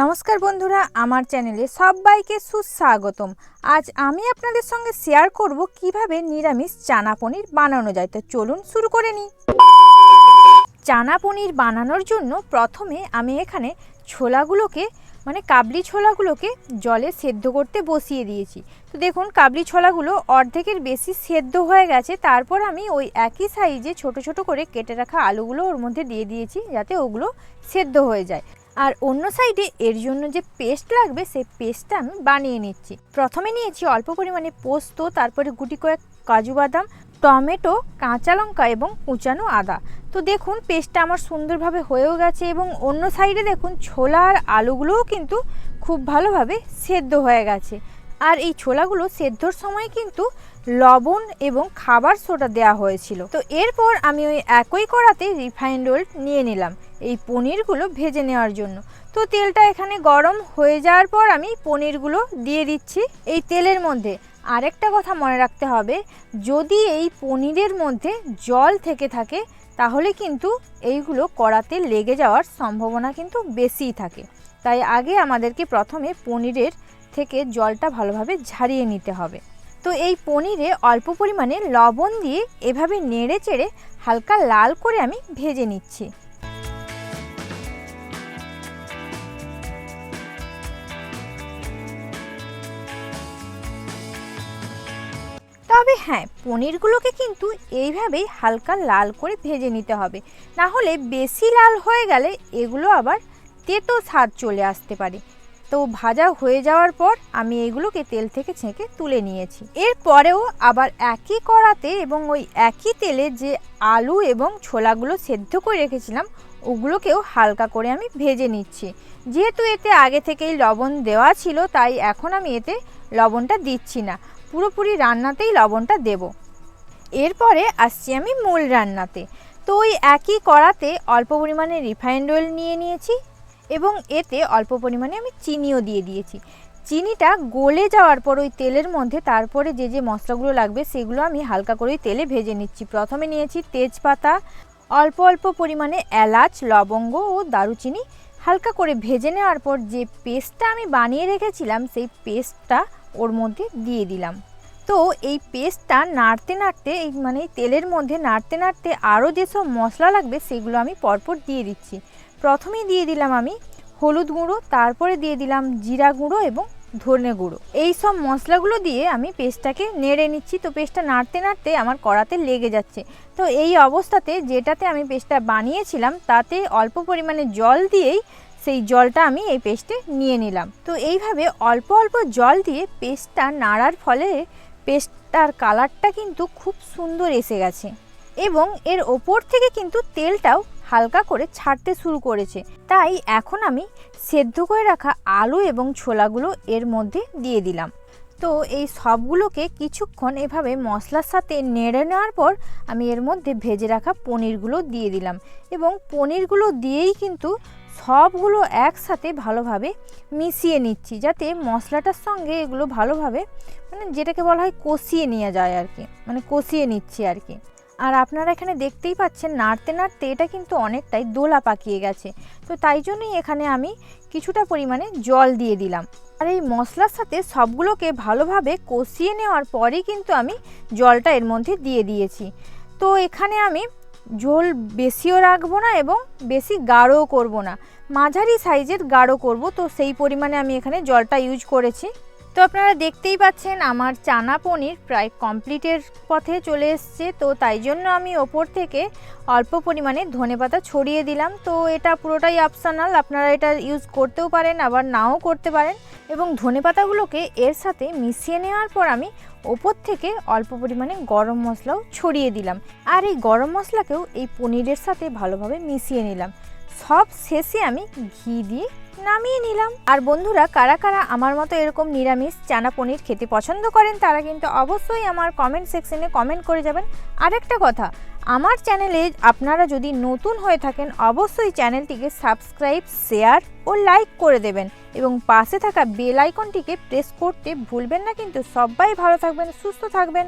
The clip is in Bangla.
নমস্কার বন্ধুরা, আমার চ্যানেলে সবাইকে সুস্বাগতম। আজ আমি আপনাদের সঙ্গে শেয়ার করব কীভাবে নিরামিষ চানা পনির বানানো যায়। তো চলুন শুরু করে নিই। চানা পনির বানানোর জন্য প্রথমে আমি এখানে ছোলাগুলোকে মানে কাবলি ছোলাগুলোকে জলে সেদ্ধ করতে বসিয়ে দিয়েছি। তো দেখুন, কাবলি ছোলাগুলো অর্ধেকের বেশি সেদ্ধ হয়ে গেছে। তারপর আমি ওই একই সাইজে ছোট ছোট করে কেটে রাখা আলুগুলো ওর মধ্যে দিয়ে দিয়েছি যাতে ওগুলো সেদ্ধ হয়ে যায়। আর অন্য সাইডে এর জন্য যে পেস্ট লাগবে, সেই পেস্টটা আমি বানিয়ে নিচ্ছি। প্রথমে নিয়েছি অল্প পরিমাণে পোস্ত, তারপরে গুটি কয়েক কাজু বাদাম, টমেটো, কাঁচা লঙ্কা এবং কুচানো আদা। তো দেখুন, পেস্টটা আমার সুন্দরভাবে হয়েও গেছে এবং অন্য সাইডে দেখুন, ছোলা আর আলুগুলোও কিন্তু খুব ভালোভাবে সেদ্ধ হয়ে গেছে। আর এই ছোলাগুলো সেদ্ধর সময় কিন্তু লবণ এবং খাবার সোডা দেওয়া হয়েছিল। তো এরপর আমি ওই একই কড়াতে রিফাইন্ড অয়েল নিয়ে নিলাম। এই পনিরগুলো ভেজে নেওয়ার জন্য। তো তেলটা এখানে গরম হয়ে যাওয়ার পর আমি পনিরগুলো দিয়ে দিচ্ছি এই তেলের মধ্যে। আরেকটা কথা মনে রাখতে হবে, যদি এই পনিরের মধ্যে জল থেকে থাকে, তাহলে কিন্তু এইগুলো কড়াতে লেগে যাওয়ার সম্ভাবনা কিন্তু বেশিই থাকে। তাই আগে আমাদেরকে প্রথমে পনিরের থেকে জলটা ভালোভাবে ঝারিয়ে নিতে হবে। তো এই পনিরে অল্প পরিমাণে লবণ দিয়ে এভাবে নেড়ে চেড়ে হালকা লাল করে আমি ভেজে নিচ্ছি। তবে হ্যাঁ পনিরগুলোকে কিন্তু এইভাবেই হালকা লাল করে ভেজে নিতে হবে। না হলে বেশি লাল হয়ে গেলে এগুলো আবার তেতো স্বাদ চলে আসতে পারে। তো ভাজা হয়ে যাওয়ার পর আমি এইগুলোকে তেল থেকে ছেঁকে তুলে নিয়েছি। এরপরেও আবার একই কড়াতে এবং ওই একই তেলে যে আলু এবং ছোলাগুলো সেদ্ধ করে রেখেছিলাম, ওগুলোকেও হালকা করে আমি ভেজে নিচ্ছি। যেহেতু এতে আগে থেকেই লবণ দেওয়া ছিল, তাই এখন আমি এতে লবণটা দিচ্ছি না। পুরোপুরি রান্নাতেই লবণটা দেব। এরপরে আসছি আমি মূল রান্নাতে। তো ওই একই কড়াতে অল্প পরিমাণে রিফাইন্ড অয়েল নিয়ে নিয়েছি এবং এতে অল্প পরিমাণে আমি চিনিও দিয়ে দিয়েছি। চিনিটা গলে যাওয়ার পর ওই তেলের মধ্যে তারপরে যে যে মশলাগুলো লাগবে সেগুলো আমি হালকা করে তেলে ভেজে নিচ্ছি। প্রথমে নিয়েছি তেজপাতা, অল্প অল্প পরিমাণে এলাচ, লবঙ্গ ও দারুচিনি। হালকা করে ভেজে নেওয়ার পর যে পেস্টটা আমি বানিয়ে রেখেছিলাম সেই পেস্টটা ওর মধ্যে দিয়ে দিলাম। তো এই পেস্টটা নাড়তে নাড়তে, এই মানে তেলের মধ্যে নাড়তে নাড়তে আরও যেসব মশলা লাগবে সেগুলো আমি পরপর দিয়ে দিচ্ছি। প্রথমেই দিয়ে দিলাম আমি হলুদ গুঁড়ো, তারপরে দিয়ে দিলাম জিরা গুঁড়ো এবং ধনে গুঁড়ো। এই সব মশলাগুলো দিয়ে আমি পেস্টটাকে নেড়ে নিচ্ছি। তো পেস্টটা নাড়তে নাড়তে আমার কড়াতে লেগে যাচ্ছে। তো এই অবস্থাতে যেটাতে আমি পেস্টটা বানিয়েছিলাম তাতে অল্প পরিমাণে জল দিয়েই সেই জলটা আমি এই পেস্টে নিয়ে নিলাম। তো এইভাবে অল্প অল্প জল দিয়ে পেস্টটা নাড়ার ফলে পেস্টটার কালারটা কিন্তু খুব সুন্দর এসে গেছে এবং এর ওপর থেকে কিন্তু তেলটাও হালকা করে ছাড়তে শুরু করেছে। তাই এখন আমি সেদ্ধ করে রাখা আলু এবং ছোলাগুলো এর মধ্যে দিয়ে দিলাম। তো এই সবগুলোকে কিছুক্ষণ এভাবে মশলার সাথে নেড়ে নেওয়ার পর আমি এর মধ্যে ভেজে রাখা পনিরগুলো দিয়ে দিলাম এবং পনিরগুলো দিয়েই কিন্তু সবগুলো একসাথে ভালোভাবে মিশিয়ে নিচ্ছি, যাতে মশলাটার সঙ্গে এগুলো ভালোভাবে মানে যেটাকে বলা হয় কষিয়ে নিয়ে যায় আর কি মানে কষিয়ে নিচ্ছি আর কি। আর আপনারা এখানে দেখতেই পাচ্ছেন নাড়তে নাড়তে এটা কিন্তু অনেকটাই দোলা পাকিয়ে গেছে। তো তাই জন্যই এখানে আমি কিছুটা পরিমাণে জল দিয়ে দিলাম। আর এই মশলার সাথে সবগুলোকে ভালোভাবে কষিয়ে নেওয়ার পরেই কিন্তু আমি জলটা এর মধ্যে দিয়ে দিয়েছি। তো এখানে আমি ঝোল বেশিও রাখব না এবং বেশি গাঢ়ও করব না। মাঝারি সাইজের গাঢ় করব, তো সেই পরিমাণে আমি এখানে জলটা ইউজ করেছি। তো আপনারা দেখতেই পাচ্ছেন, আমার চানা পনির প্রায় কমপ্লিটের পথে চলে এসছে। তো তাই জন্য আমি ওপর থেকে অল্প পরিমাণে ধনেপাতা ছড়িয়ে দিলাম। তো এটা পুরোটাই অপশানাল আপনারা এটা ইউজ করতেও পারেন, আবার নাও করতে পারেন। এবং ধনেপাতাগুলোকে এর সাথে মিশিয়ে নেওয়ার পর আমি ওপর থেকে অল্প পরিমাণে গরম মশলাও ছড়িয়ে দিলাম। আর এই গরম মশলাকেও এই পনিরের সাথে ভালোভাবে মিশিয়ে নিলাম। সব শেষে আমি ঘি দিয়ে নামিয়ে নিলাম। আর বন্ধুরা, কারা কারা আমার মতো এরকম নিরামিষ চানা পনির খেতে পছন্দ করেন, তারা কিন্তু অবশ্যই আমার কমেন্ট সেকশনে কমেন্ট করে যাবেন। আরেকটা কথা আমার চ্যানেলে আপনারা যদি নতুন হয়ে থাকেন, অবশ্যই চ্যানেলটিকে সাবস্ক্রাইব, শেয়ার ও লাইক করে দেবেন এবং পাশে থাকা বেল আইকনটিকে প্রেস করতে ভুলবেন না। কিন্তু সবাই ভালো থাকবেন, সুস্থ থাকবেন।